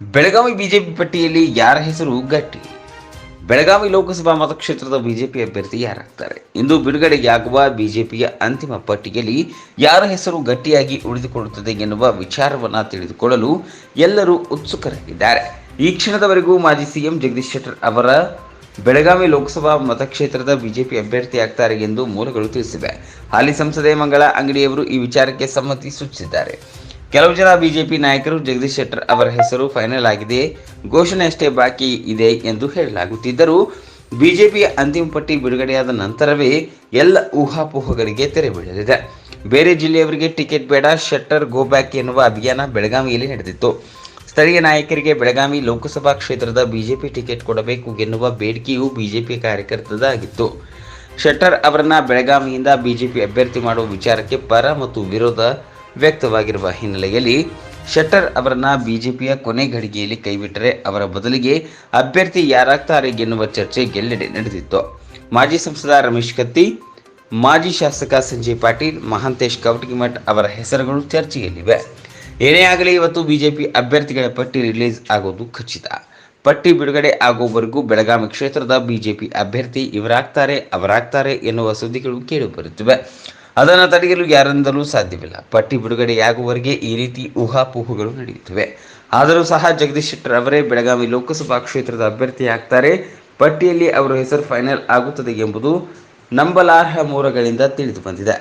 Belagavi BJP ಪಟ್ಟಿಯಲ್ಲಿ ಯಾರ ಹೆಸರು ಗಟ್ಟಿ? ಬೆಳಗಾವಿ ಲೋಕಸಭಾ ಮತಕ್ಷೇತ್ರದ ಬಿಜೆಪಿ ಅಭ್ಯರ್ಥಿ ಯಾರಾಗ್ತಾರೆ? ಇಂದು ಬಿಡುಗಡೆಯಾಗುವ ಬಿಜೆಪಿಯ ಅಂತಿಮ ಪಟ್ಟಿಯಲ್ಲಿ ಯಾರ ಹೆಸರು ಗಟ್ಟಿಯಾಗಿ ಉಳಿದುಕೊಳ್ಳುತ್ತದೆ ಎನ್ನುವ ವಿಚಾರವನ್ನು ತಿಳಿದುಕೊಳ್ಳಲು ಎಲ್ಲರೂ ಉತ್ಸುಕರಾಗಿದ್ದಾರೆ. ಈ ಕ್ಷಣದವರೆಗೂ ಮಾಜಿ ಸಿಎಂ ಜಗದೀಶ್ ಶೆಟ್ಟರ್ ಅವರ ಬೆಳಗಾವಿ ಲೋಕಸಭಾ ಮತಕ್ಷೇತ್ರದ ಬಿಜೆಪಿ ಅಭ್ಯರ್ಥಿ ಆಗ್ತಾರೆ ಎಂದು ಮೂಲಗಳು ತಿಳಿಸಿವೆ. ಹಾಲಿ ಸಂಸದೆ ಮಂಗಳ ಅಂಗಡಿಯವರು ಈ ವಿಚಾರಕ್ಕೆ ಸಮ್ಮತಿ ಸೂಚಿಸಿದ್ದಾರೆ. ಕೆಲವು ಜನ ಬಿಜೆಪಿ ನಾಯಕರು ಜಗದೀಶ್ ಶೆಟ್ಟರ್ ಅವರ ಹೆಸರು ಫೈನಲ್ ಆಗಿದೆ. ಘೋಷಣೆ ಅಷ್ಟೇ ಬಾಕಿ ಇದೆ ಎಂದು ಹೇಳಲಾಗುತ್ತಿದ್ದರೂ ಬಿಜೆಪಿಯ ಅಂತಿಮ ಪಟ್ಟಿ ಬಿಡುಗಡೆಯಾದ ನಂತರವೇ ಎಲ್ಲ ಊಹಾಪೋಹಗಳಿಗೆ ತೆರೆ ಬೀಳಲಿದೆ. ಬೇರೆ ಜಿಲ್ಲೆಯವರಿಗೆ ಟಿಕೆಟ್ ಬೇಡ, ಶೆಟ್ಟರ್ ಗೋ ಬ್ಯಾಕ್ ಎನ್ನುವ ಅಭಿಯಾನ ಬೆಳಗಾವಿಯಲ್ಲಿ ನಡೆದಿತ್ತು. ಸ್ಥಳೀಯ ನಾಯಕರಿಗೆ ಬೆಳಗಾವಿ ಲೋಕಸಭಾ ಕ್ಷೇತ್ರದ ಬಿಜೆಪಿ ಟಿಕೆಟ್ ಕೊಡಬೇಕು ಎನ್ನುವ ಬೇಡಿಕೆಯು ಬಿಜೆಪಿ ಕಾರ್ಯಕರ್ತದಾಗಿತ್ತು ಶೆಟ್ಟರ್ ಅವರನ್ನ ಬೆಳಗಾವಿಯಿಂದ ಬಿಜೆಪಿ ಅಭ್ಯರ್ಥಿ ಮಾಡುವ ವಿಚಾರಕ್ಕೆ ಪರ ಮತ್ತು ವಿರೋಧ ವ್ಯಕ್ತವಾಗಿರುವ ಹಿನ್ನೆಲೆಯಲ್ಲಿ ಶೆಟ್ಟರ್ ಅವರನ್ನ ಬಿಜೆಪಿಯ ಕೊನೆ ಘಡಿಗೆಯಲ್ಲಿ ಕೈಬಿಟ್ಟರೆ ಅವರ ಬದಲಿಗೆ ಅಭ್ಯರ್ಥಿ ಯಾರಾಗ್ತಾರೆ ಎನ್ನುವ ಚರ್ಚೆ ಗೆಲ್ಲೆಡೆ ನಡೆದಿತ್ತು. ಮಾಜಿ ಸಂಸದ ರಮೇಶ್ ಕತ್ತಿ, ಮಾಜಿ ಶಾಸಕ ಸಂಜಯ್ ಪಾಟೀಲ್, ಮಹಾಂತೇಶ್ ಕವಟಗಿಮಠ್ ಅವರ ಹೆಸರುಗಳು ಚರ್ಚೆಯಲ್ಲಿವೆ. ಏನೇ ಆಗಲಿ ಇವತ್ತು ಬಿಜೆಪಿ ಅಭ್ಯರ್ಥಿಗಳ ಪಟ್ಟಿ ರಿಲೀಸ್ ಆಗೋದು ಖಚಿತ. ಪಟ್ಟಿ ಬಿಡುಗಡೆ ಆಗುವವರೆಗೂ ಬೆಳಗಾವಿ ಕ್ಷೇತ್ರದ ಬಿಜೆಪಿ ಅಭ್ಯರ್ಥಿ ಇವರಾಗ್ತಾರೆ, ಅವರಾಗ್ತಾರೆ ಎನ್ನುವ ಸುದ್ದಿಗಳು ಕೇಳಿಬರುತ್ತಿವೆ ಅದನ್ನು ತಡೆಯಲು ಯಾರಿಂದಲೂ ಸಾಧ್ಯವಿಲ್ಲ. ಪಟ್ಟಿ ಬಿಡುಗಡೆಯಾಗುವವರೆಗೆ ಈ ರೀತಿ ಊಹಾಪೋಹುಗಳು ನಡೆಯುತ್ತಿವೆ. ಆದರೂ ಸಹ ಜಗದೀಶ್ ಶೆಟ್ಟರ್ ಅವರೇ ಬೆಳಗಾವಿ ಲೋಕಸಭಾ ಕ್ಷೇತ್ರದ ಅಭ್ಯರ್ಥಿ ಆಗ್ತಾರೆ ಪಟ್ಟಿಯಲ್ಲಿ ಅವರ ಹೆಸರು ಫೈನಲ್ ಆಗುತ್ತದೆ ಎಂಬುದು ನಂಬಲಾರ್ಹ ಮೂಲಗಳಿಂದ ತಿಳಿದು ಬಂದಿದೆ.